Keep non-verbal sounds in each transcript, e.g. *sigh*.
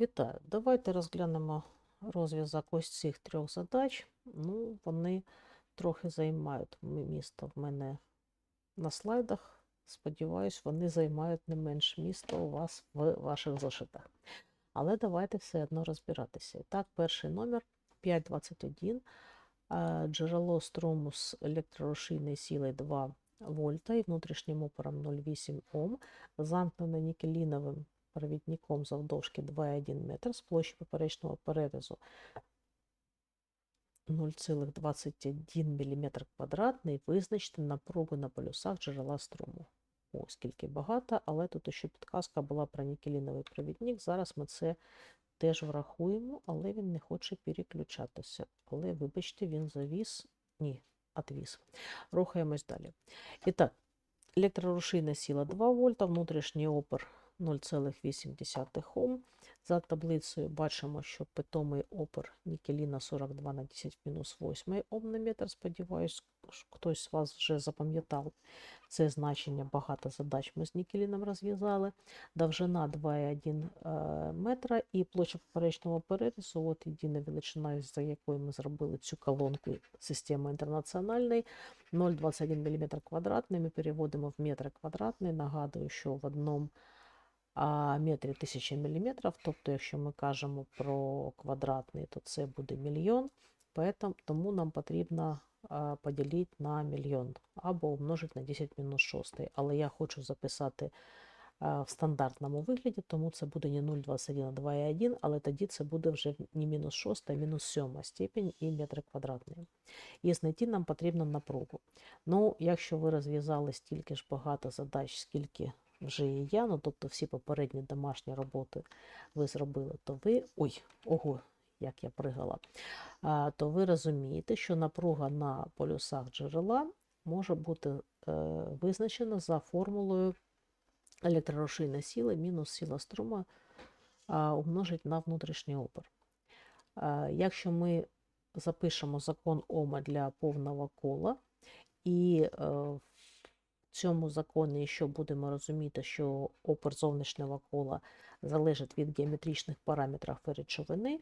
Вітаю! Давайте розглянемо розв'язок ось цих трьох задач. Ну, вони трохи займають місто в мене на слайдах. Сподіваюсь, вони займають не менш місто у вас в ваших зошитах. Але давайте все одно розбиратися. Так, перший номер 521. Е, Джерело струму з електрорушійною силою 2 вольта і внутрішнім опором 0,8 Ом, замкнене нікеліновим провідником завдовжки 2,1 метр з площі поперечного перерізу 0,21 мм квадратний, визначте напругу на полюсах джерела струму. О, скільки багато, але тут ще підказка була про нікеліновий провідник. Зараз ми це теж врахуємо, але він не хоче переключатися. Але, вибачте, він завіс. Ні, отвіс. Рухаємось далі. І так, електрорушійна сила 2 вольта, внутрішній опір 0,8 Ом. За таблицею бачимо, що питомий опір нікеліна 42 на 10 мінус 8 Ом на метр. Сподіваюсь, хтось з вас вже запам'ятав це значення. Багато задач ми з нікеліном розв'язали. Довжина 2,1 е, метра і площа поперечного перерізу, от єдина величина, за якою ми зробили цю колонку системи інтернаціональної, 0,21 мм квадратний. Ми переводимо в метри квадратний. Нагадую, що в одному а метрі 1000 мм, тобто, якщо ми кажемо про квадратний, то це буде мільйон. Тому нам потрібно поділити на мільйон або умножити на 10 мінус 6. Але я хочу записати в стандартному вигляді, тому це буде не 0,21, а 2,1, але тоді це буде вже не мінус 6, а мінус 7 степень і метри квадратні. І знайти нам потрібно напругу. Ну, якщо ви розв'язали стільки ж багато задач, скільки вже і я, ну тобто всі попередні домашні роботи ви зробили, то ви. Ой, ого, як я пригала, то ви розумієте, що напруга на полюсах джерела може бути е, визначена за формулою електрорушійної сили мінус сила струму а, умножить на внутрішній опір. Якщо ми запишемо закон Ома для повного кола, і е, в цьому законі ще будемо розуміти, що опір зовнішнього кола залежить від геометричних параметрів речовини,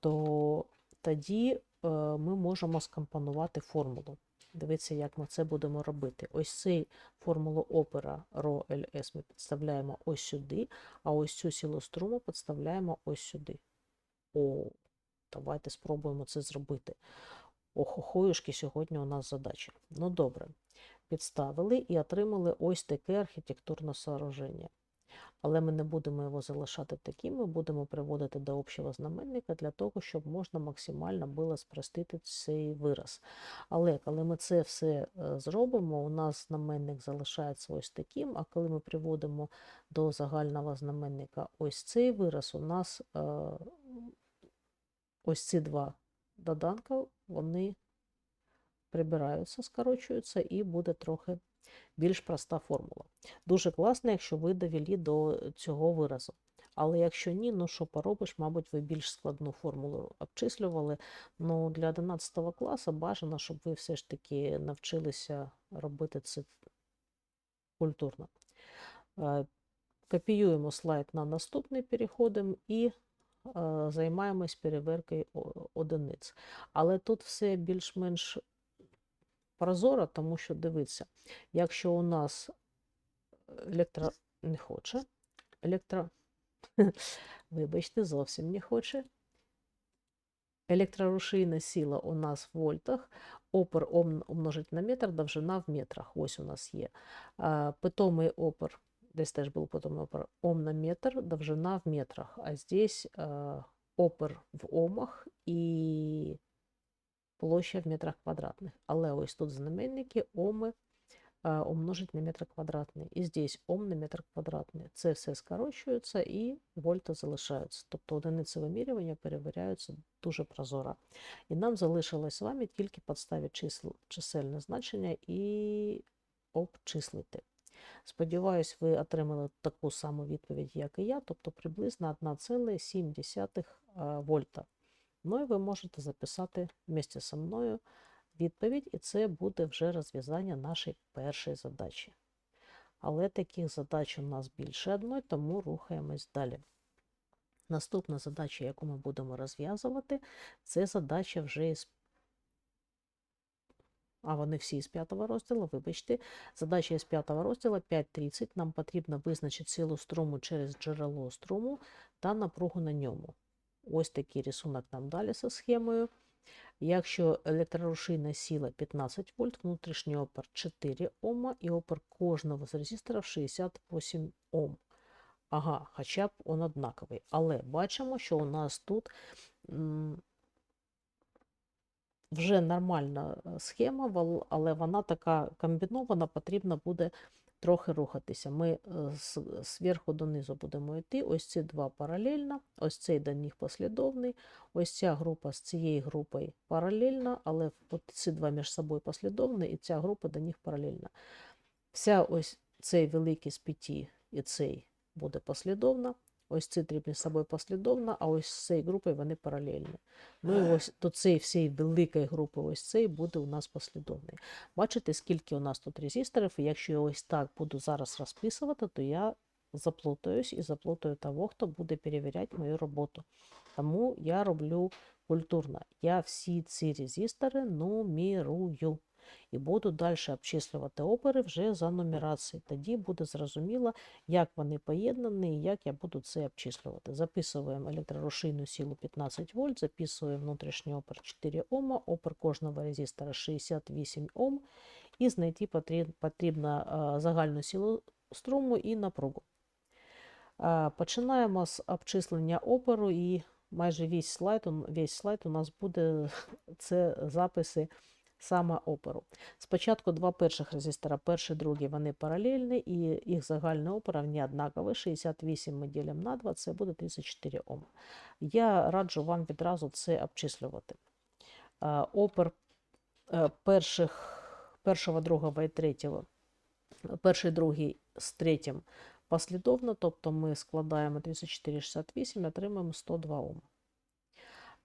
то тоді е, ми можемо скомпонувати формулу. Дивіться, як ми це будемо робити. Ось цей формулу опера ЛС ми підставляємо ось сюди, а ось цю силу струму підставляємо ось сюди. О, давайте спробуємо це зробити. Охохоюшки сьогодні у нас задача. Ну добре, підставили і отримали ось таке архітектурне сооруження. Але ми не будемо його залишати таким, ми будемо приводити до общого знаменника для того, щоб можна максимально було спростити цей вираз. Але коли ми це все е, зробимо, у нас знаменник залишається ось таким, а коли ми приводимо до загального знаменника ось цей вираз, у нас е, ось ці два доданка, вони прибираються, скорочуються, і буде трохи більш проста формула. Дуже класно, якщо ви довели до цього виразу. Але якщо ні, ну що поробиш, мабуть, ви більш складну формулу обчислювали. Ну, для 11 класу бажано, щоб ви все ж таки навчилися робити це культурно. Е, Копіюємо слайд на наступний, переходимо і займаємось перевіркою одиниць. Але тут все більш-менш прозоро, тому що дивіться, якщо у нас електро не хоче, електро, *laughs* вибачте, зовсім не хоче. Електрорушійна сила у нас в вольтах, опір умножить на метр, довжина в метрах. Ось у нас є. Питомий опір, десь теж був питомий опір, ом на метр, довжина в метрах. А здесь а, опір в омах і площа в метрах квадратних. Але ось тут знаменники оми а, умножить на метр квадратний. І здесь ом на метр квадратний. Це все скорочується і вольти залишаються. Тобто одиниці вимірювання перевіряються дуже прозоро. І нам залишилось з вами тільки підставити чисел, чисельне значення і обчислити. Сподіваюсь, ви отримали таку саму відповідь, як і я, тобто приблизно 1,7 вольта. Ну і ви можете записати вместе зі мною відповідь, і це буде вже розв'язання нашої першої задачі. Але таких задач у нас більше одної, тому рухаємось далі. Наступна задача, яку ми будемо розв'язувати, це задача вже із а вони всі з п'ятого розділу, вибачте. Задача із п'ятого розділу 5.30. Нам потрібно визначити силу струму через джерело струму та напругу на ньому. Ось такий рисунок нам далі за схемою. Якщо електрорушійна сила 15 вольт, внутрішній опір 4 Ома і опір кожного з резисторів 68 Ом. Ага, хоча б він однаковий. Але бачимо, що у нас тут вже нормальна е, схема, але вона така комбінована, потрібно буде трохи рухатися. Ми е, зверху донизу будемо йти. Ось ці два паралельно, ось цей до них послідовний. Ось ця група з цією групою паралельна, але ці два між собою послідовні, і ця група до них паралельна. Вся ось цей великий з п'яті і цей буде послідовна. Ось ці три між собою послідовно, а ось з цією групою вони паралельні. Ну і ось до цієї всієї великої групи, ось цей буде у нас послідовний. Бачите, скільки у нас тут резисторів, і якщо я ось так буду зараз розписувати, то я заплутаюсь і заплутаю того, хто буде перевіряти мою роботу. Тому я роблю культурно. Я всі ці резистори нумерую і буду далі обчислювати опери вже за нумерацією. Тоді буде зрозуміло, як вони поєднані і як я буду це обчислювати. Записуємо електрорушійну силу 15 вольт, записуємо внутрішній опер 4 Ома, опер кожного резистора 68 Ом, і знайти потрібно загальну силу струму і напругу. Починаємо з обчислення оперу і майже весь слайд, весь слайд у нас буде *laughs* це записи саме оперу. Спочатку два перших резистора, перший, другий, вони паралельні, і їх загальна опера не однакові. 68 ми ділимо на 2, це буде 34 Ом. Я раджу вам відразу це обчислювати. Опер е, перших, першого, другого і третього, перший, другий з третім послідовно, тобто ми складаємо 34,68 і отримаємо 102 Ом.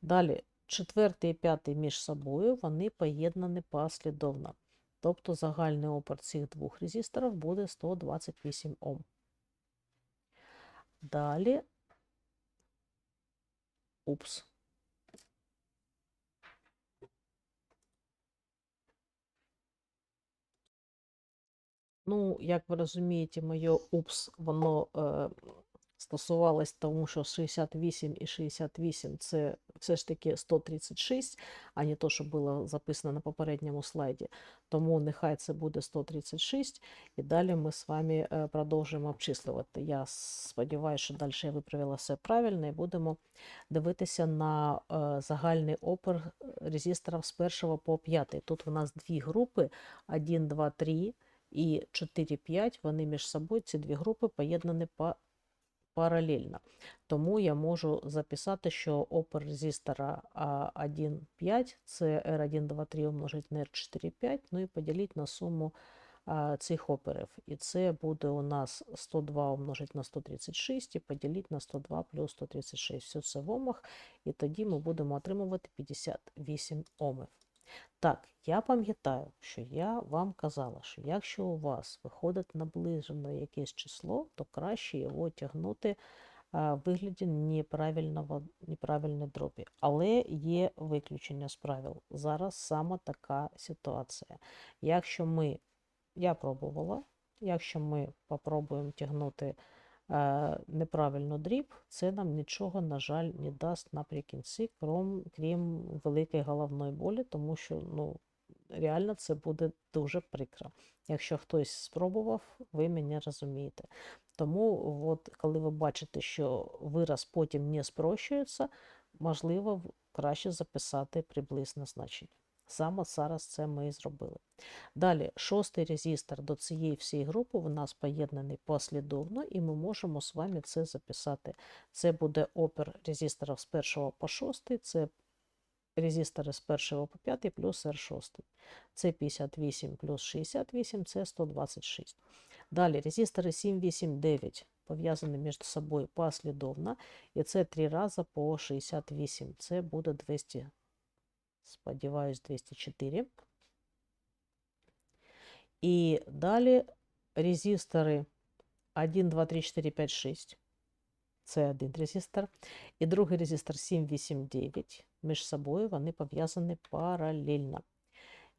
Далі Четвертий і п'ятий між собою вони поєднані послідовно. Тобто загальний опір цих двох резисторів буде 128 Ом. Далі, упс. Ну, як ви розумієте, моє упс, воно е, стосувалось тому, що 68 і 68 це все ж таки 136, а не то, що було записано на попередньому слайді. Тому нехай це буде 136, і далі ми з вами е, продовжуємо обчислювати. Я сподіваюся, що далі я виправила все правильно, і будемо дивитися на е, загальний опер резисторів з 1 по 5. Тут у нас дві групи: 1, 2, 3 і 4, 5. Вони між собою, ці дві групи поєднані по паралельно. Тому я можу записати, що опер резистора 1,5 це R1, 2, 3 умножити на R4, 5, ну і поділити на суму цих оперів. І це буде у нас 102 умножити на 136 і поділити на 102 плюс 136. Все це в омах, і тоді ми будемо отримувати 58 омів. Так, я пам'ятаю, що я вам казала, що якщо у вас виходить наближене якесь число, то краще його тягнути в вигляді неправильного, неправильної дробі. Але є виключення з правил. Зараз саме така ситуація. Якщо ми, я пробувала, якщо ми попробуємо тягнути неправильно дріб, це нам нічого, на жаль, не дасть наприкінці, крім, крім великої головної болі, тому що ну, реально це буде дуже прикро. Якщо хтось спробував, ви мене розумієте. Тому, от, коли ви бачите, що вираз потім не спрощується, можливо, краще записати приблизне значення. Саме зараз це ми і зробили. Далі, шостий резистор до цієї всієї групи у нас поєднаний послідовно, і ми можемо з вами це записати. Це буде опер резисторів з 1 по 6, це резистори з 1 по 5 плюс R6. Це 58 плюс 68, це 126. Далі резистори 7, 8, 9 пов'язані між собою послідовно, і це 3 рази по 68, це буде 200 сподіваюсь, 204. І далі резистори 1, 2, 3, 4, 5, 6. Це один резистор. І другий резистор 789. Між собою вони пов'язані паралельно.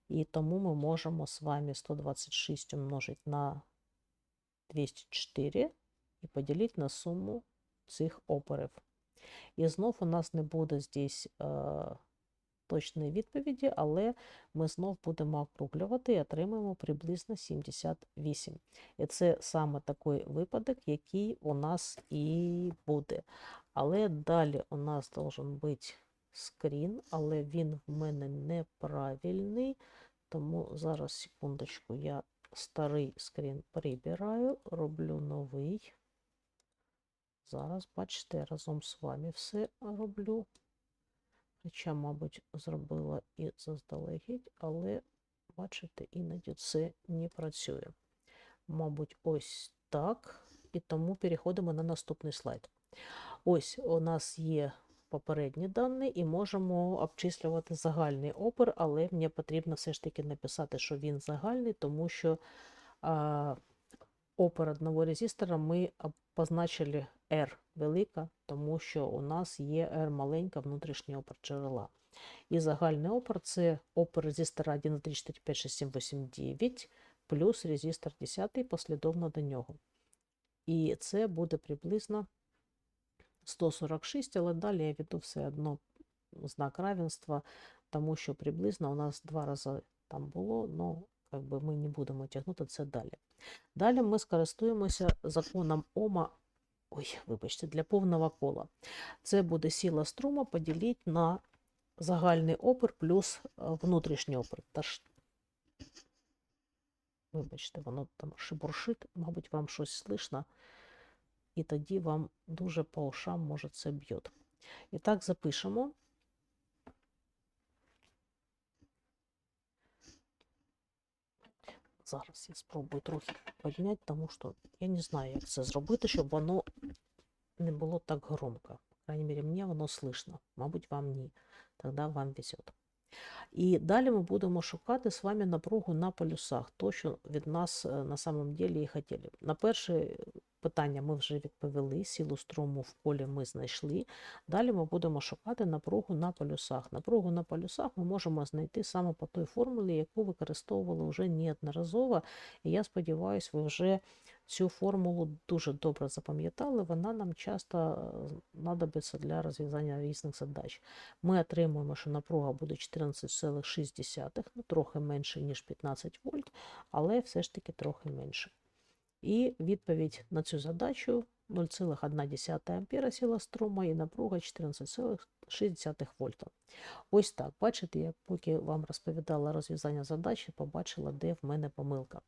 І тому ми можемо з вами 126 умножити на 204 і поділити на суму цих опорів. І знов у нас не буде здесь е, точної відповіді, але ми знов будемо округлювати і отримаємо приблизно 78. І це саме такий випадок, який у нас і буде. Але далі у нас должен бути скрін, але він в мене неправильний. Тому зараз, секундочку, я старий скрін прибираю, роблю новий. Зараз, бачите, разом з вами все роблю. Хоча, мабуть, зробила і заздалегідь, але, бачите, іноді це не працює. Мабуть, ось так. І тому переходимо на наступний слайд. Ось у нас є попередні дані і можемо обчислювати загальний опір, але мені потрібно все ж таки написати, що він загальний, тому що а, опір одного резистора ми позначили R велика, тому що у нас є R маленька внутрішній опір джерела. І загальний опір це опір резистора 1, 3, 4, 5, 6, 7, 8, 9 плюс резистор 10 послідовно до нього. І це буде приблизно 146, але далі я веду все одно знак равенства, тому що приблизно у нас два рази там було, але как би, ми не будемо тягнути це далі. Далі ми скористуємося законом Ома. Ой, вибачте, для повного кола. Це буде сила струма поділити на загальний опір плюс е, внутрішній опір. Тож, вибачте, воно там шибуршить, мабуть, вам щось слышно і тоді вам дуже по ушам може це б'є. І так запишемо. Зараз я спробую трохи підняти, тому що я не знаю, як це зробити, щоб воно не було так громко. По крайней мере, мені воно слышно. Мабуть, вам ні. Тоді вам везет. І далі ми будемо шукати з вами напругу на полюсах, то, що від нас е, на самом деле і хотіли. На перше питання ми вже відповіли, силу струму в полі ми знайшли. Далі ми будемо шукати напругу на полюсах. Напругу на полюсах ми можемо знайти саме по той формулі, яку використовували вже неодноразово. І я сподіваюся, ви вже цю формулу дуже добре запам'ятали. Вона нам часто знадобиться для розв'язання різних задач. Ми отримуємо, що напруга буде 14,6, ну трохи менше, ніж 15 вольт, але все ж таки трохи менше. І відповідь на цю задачу 0,1 ампера сила струму і напруга 14,6 вольта. Ось так, бачите, я поки вам розповідала розв'язання задачі, побачила, де в мене помилка.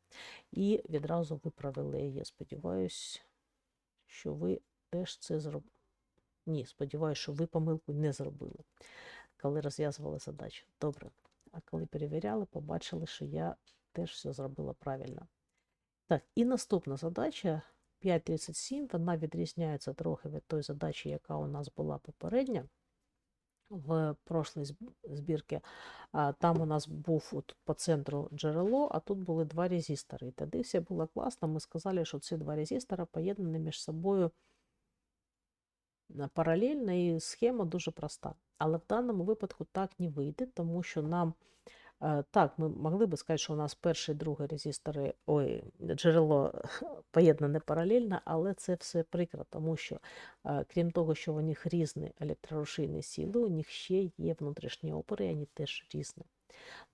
І відразу виправили її. Сподіваюсь, що ви теж це зробили. Ні, сподіваюся, що ви помилку не зробили, коли розв'язували задачу. Добре. А коли перевіряли, побачили, що я теж все зробила правильно. Так, і наступна задача 5.37, вона відрізняється трохи від той задачі, яка у нас була попередня в прошлій збірці. Там у нас був от по центру джерело, а тут були два резистори. І тоді все було класно. Ми сказали, що ці два резистора поєднані між собою паралельно, і схема дуже проста. Але в даному випадку так не вийде, тому що нам Е, так, ми могли би сказати, що у нас перший і другий резистори, ой, джерело *laughs* поєднане паралельно, але це все прикро, тому що, е, крім того, що у них різні електрорушійні сили, у них ще є внутрішні опори, і вони теж різні.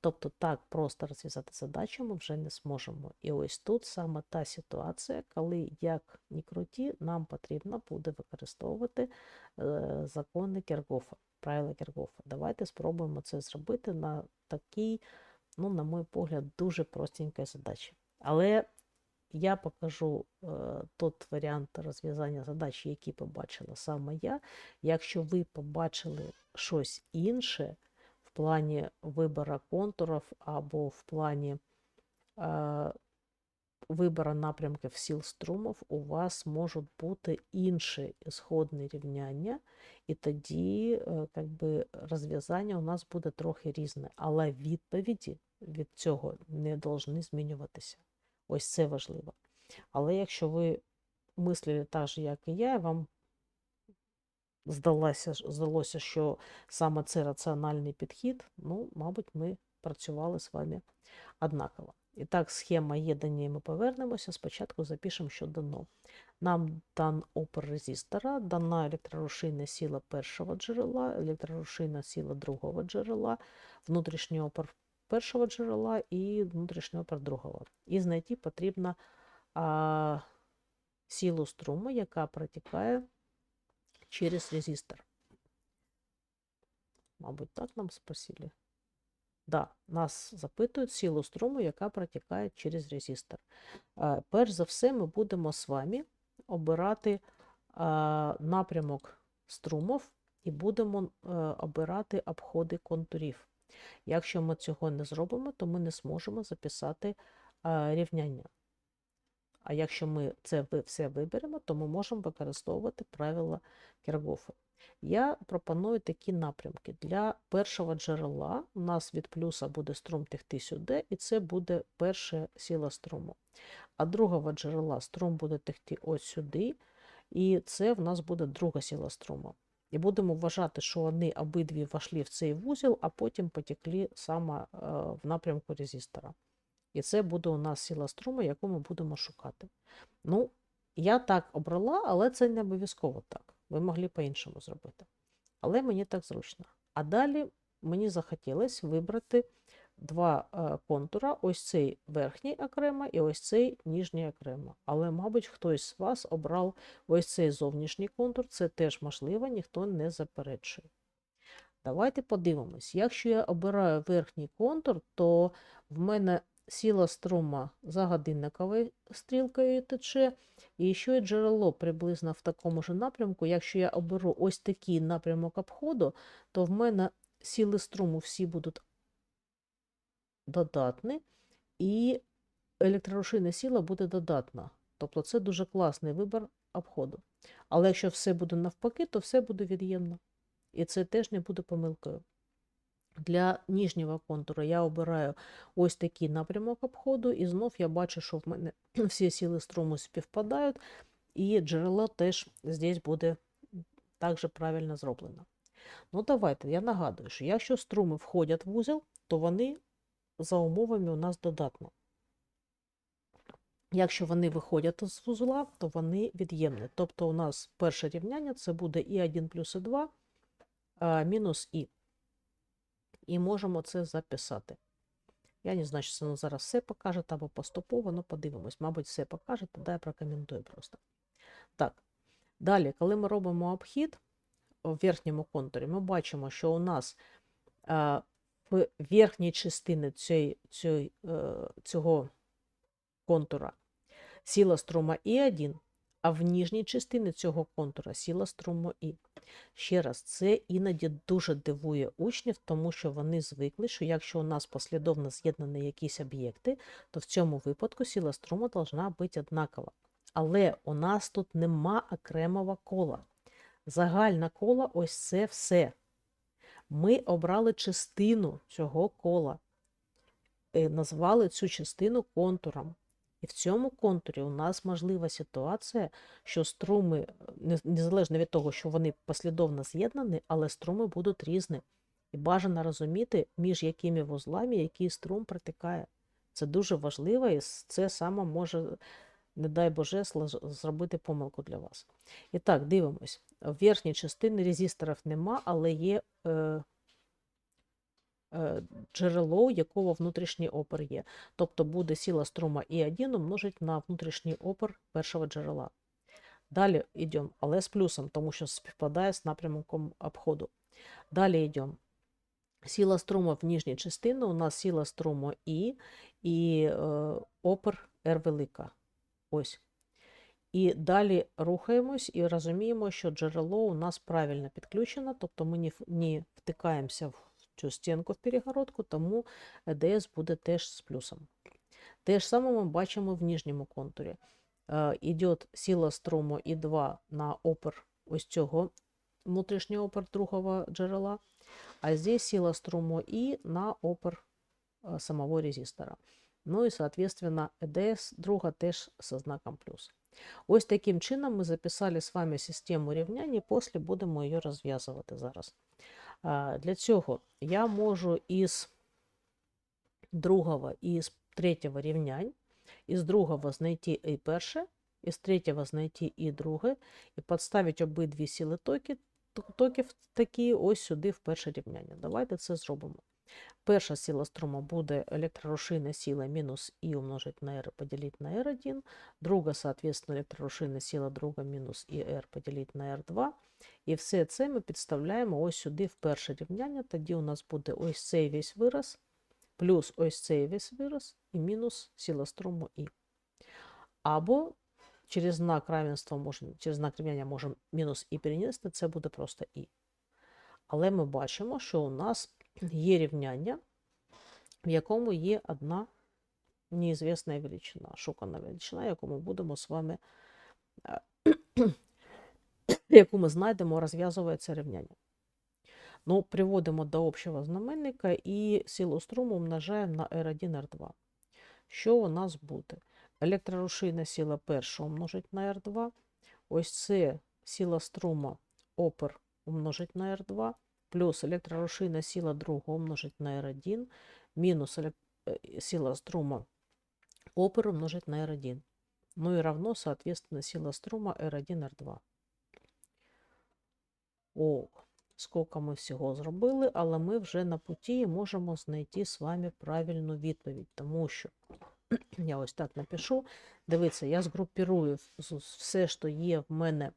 Тобто так просто розв'язати задачу ми вже не зможемо. І ось тут саме та ситуація, коли, як ні круті, нам потрібно буде використовувати е, закони Кергофа правила Кергофа. Давайте спробуємо це зробити на такій, ну, на мій погляд, дуже простенькій задачі. Але я покажу е, тот варіант розв'язання задач, який побачила саме я. Якщо ви побачили щось інше в плані вибору контурів або в плані е, вибору напрямків сил струмів, у вас можуть бути інші ісходні рівняння, і тоді как би, розв'язання у нас буде трохи різне. Але відповіді від цього не повинні змінюватися. Ось це важливо. Але якщо ви мислили так же, як і я вам здалося, здалося, що саме це раціональний підхід, ну, мабуть, ми працювали з вами однаково. І так, схема є до неї ми повернемося. Спочатку запишемо, що дано. Нам дан опор резистора, дана електрорушійна сила першого джерела, електрорушійна сила другого джерела, внутрішній опор першого джерела і внутрішній опор другого. І знайти потрібно а, силу струму, яка протікає через резистор. Мабуть, так нам спросили. Да, нас запитують силу струму, яка протікає через резистор. Е, Перш за все, ми будемо з вами обирати е, напрямок струмов і будемо е, обирати обходи контурів. Якщо ми цього не зробимо, то ми не зможемо записати рівняння. А якщо ми це все виберемо, то ми можемо використовувати правила Кіргофа. Я пропоную такі напрямки. Для першого джерела у нас від плюса буде струм текти сюди, і це буде перша сила струму. А другого джерела струм буде текти ось сюди, і це в нас буде друга сила струму. І будемо вважати, що вони обидві війшли в цей вузол, а потім потекли саме е, в напрямку резистора. І це буде у нас сила струму, яку ми будемо шукати. Ну, я так обрала, але це не обов'язково так. Ви могли по-іншому зробити. Але мені так зручно. А далі мені захотілося вибрати два е, контура: ось цей верхній окремо і ось цей нижній окремо. Але, мабуть, хтось з вас обрав ось цей зовнішній контур. Це теж можливо, ніхто не заперечує. Давайте подивимось. Якщо я обираю верхній контур, то в мене сила струма за годинниковою стрілкою тече, і ще й джерело приблизно в такому ж напрямку. Якщо я оберу ось такий напрямок обходу, то в мене сили струму всі будуть додатні, і електрорушійна сила буде додатна. Тобто це дуже класний вибір обходу. Але якщо все буде навпаки, то все буде від'ємно. І це теж не буде помилкою. Для нижнього контуру я обираю ось такий напрямок обходу, і знов я бачу, що в мене *clears throat* всі сили струму співпадають, і джерело теж здесь буде також правильно зроблено. Ну, давайте, я нагадую, що якщо струми входять в вузол, то вони за умовами у нас додатно. Якщо вони виходять з вузла, то вони від'ємні. Тобто у нас перше рівняння це буде і1 плюс і2 мінус і. І можемо це записати. Я не знаю, чи це зараз все покаже або поступово, але подивимось. Мабуть, все покаже, тоді я прокоментую просто. Так, далі, коли ми робимо обхід в верхньому контурі, ми бачимо, що у нас а, в верхній частині цієї, цієї, е, цього контура сила струма І1, а в нижній частині цього контура сила струму І. Ще раз, це іноді дуже дивує учнів, тому що вони звикли, що якщо у нас послідовно з'єднані якісь об'єкти, то в цьому випадку сила струму повинна бути однакова. Але у нас тут нема окремого кола. Загальне коло ось це все. Ми обрали частину цього кола, е, назвали цю частину контуром. І в цьому контурі у нас можлива ситуація, що струми, е, незалежно від того, що вони послідовно з'єднані, але струми будуть різні. І бажано розуміти, між якими вузлами який струм протикає. Це дуже важливо, і це саме може, не дай Боже, зробити помилку для вас. І так, дивимось. В верхній частині резисторів нема, але є е, джерело, якого внутрішній опор є. Тобто буде сила струма І1 умножить на внутрішній опор першого джерела. Далі йдемо, але з плюсом, тому що співпадає з напрямком обходу. Далі йдемо. Сила струму в нижній частині, у нас сила струму І і е, опор R велика. Ось. І далі рухаємось і розуміємо, що джерело у нас правильно підключено, тобто ми не втикаємося в цю стінку в перегородку, тому ЕДС буде теж з плюсом. Те ж саме ми бачимо в нижньому контурі. Е, Іде сила струму І2 на опор ось цього внутрішнього опор другого джерела, а здесь сила струму І на опор е, самого резистора. Ну і, соответственно, ЕДС друга теж со знаком плюс. Ось таким чином ми записали з вами систему рівнянь і після будемо її розв'язувати зараз. Для цього я можу із другого і з третього рівнянь, із другого знайти і перше, із третього знайти і друге, і підставити обидві токи, токів такі ось сюди в перше рівняння. Давайте це зробимо. Перша сила струму буде електрорушійна сила мінус І умножити на R поділити на R1. Друга, соответственно, електрорушійна сила друга мінус ІР поділити на R2. І все це ми підставляємо ось сюди в перше рівняння. Тоді у нас буде ось цей весь вираз, плюс ось цей весь вираз і мінус сила струму І. Або через знак равенства можемо, через знак рівняння можемо мінус І перенести, це буде просто І. Але ми бачимо, що у нас є рівняння, в якому є одна неізвісна величина, шукана величина, яку ми будемо з вами, е, *clears throat* яку ми знайдемо, розв'язує це рівняння. Ну, приводимо до общого знаменника і силу струму умножаємо на R1, R2. Що у нас буде? Електрорушійна сила перша умножить на R2. Ось це сила струму опер умножить на R2 плюс електрорушійна сила друга умножить на R1, мінус елек... е, сила струма опер умножить на R1. Ну і равно, соответственно, сила струма R1, R2. О, скільки ми всього зробили, але ми вже на путі можемо знайти з вами правильну відповідь, тому що *clears throat* я ось так напишу. Дивіться, я згрупірую все, що є в мене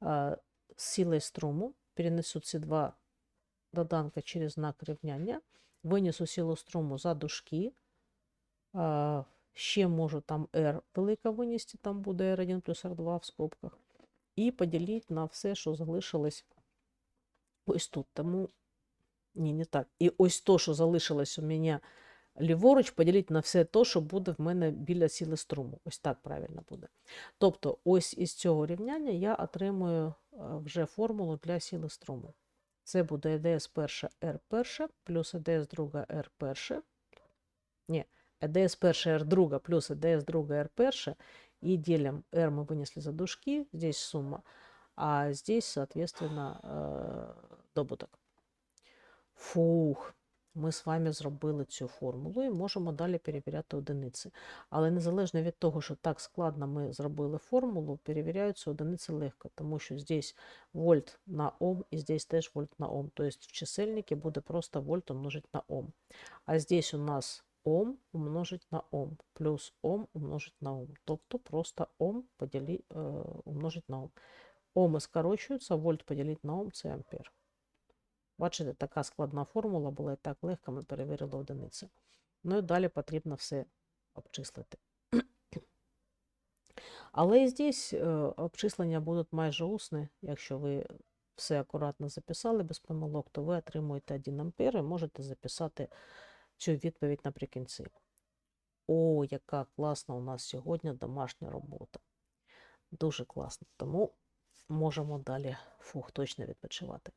з силою струму, перенесу ці два доданка через знак рівняння, винесу силу струму за дужки, ще можу там R велика винести, там буде R1 плюс R2 в скобках, і поділити на все, що залишилось ось тут. Тому, ні, не так. І ось то, що залишилось у мене ліворуч, поділити на все то, що буде в мене біля сили струму. Ось так правильно буде. Тобто, ось із цього рівняння я отримую вже формулу для сили струму. Це буде ЕДС перша R перша плюс ЕДС друга R перша. Ні, ЕДС перша R друга плюс ЕДС друга R перша. И делим R мы вынесли за дужки, здесь сумма, а здесь, соответственно, э, добуток. Фух, ми з вами зробили цю формулу і можемо далі перевіряти одиниці. Але незалежно від того, що так складно ми зробили формулу, перевіряються одиниці легко, тому що здесь вольт на Ом і здесь теж вольт на Ом. Тобто в чисельнике буде просто вольт умножить на Ом. А здесь у нас Ом умножить на Ом, плюс Ом умножить на Ом. Тобто просто Ом поділі, е, умножить на Ом. Оми скорочуються, вольт поділити на Ом – це ампер. Бачите, така складна формула була і так легко, ми перевірили одиниці. Ну і далі потрібно все обчислити. Але і здесь е, обчислення будуть майже усні. Якщо ви все акуратно записали без помилок, то ви отримуєте 1 ампер і можете записати цю відповідь наприкінці. О, яка класна у нас сьогодні домашня робота. Дуже класно. Тому можемо далі фух, точно відпочивати.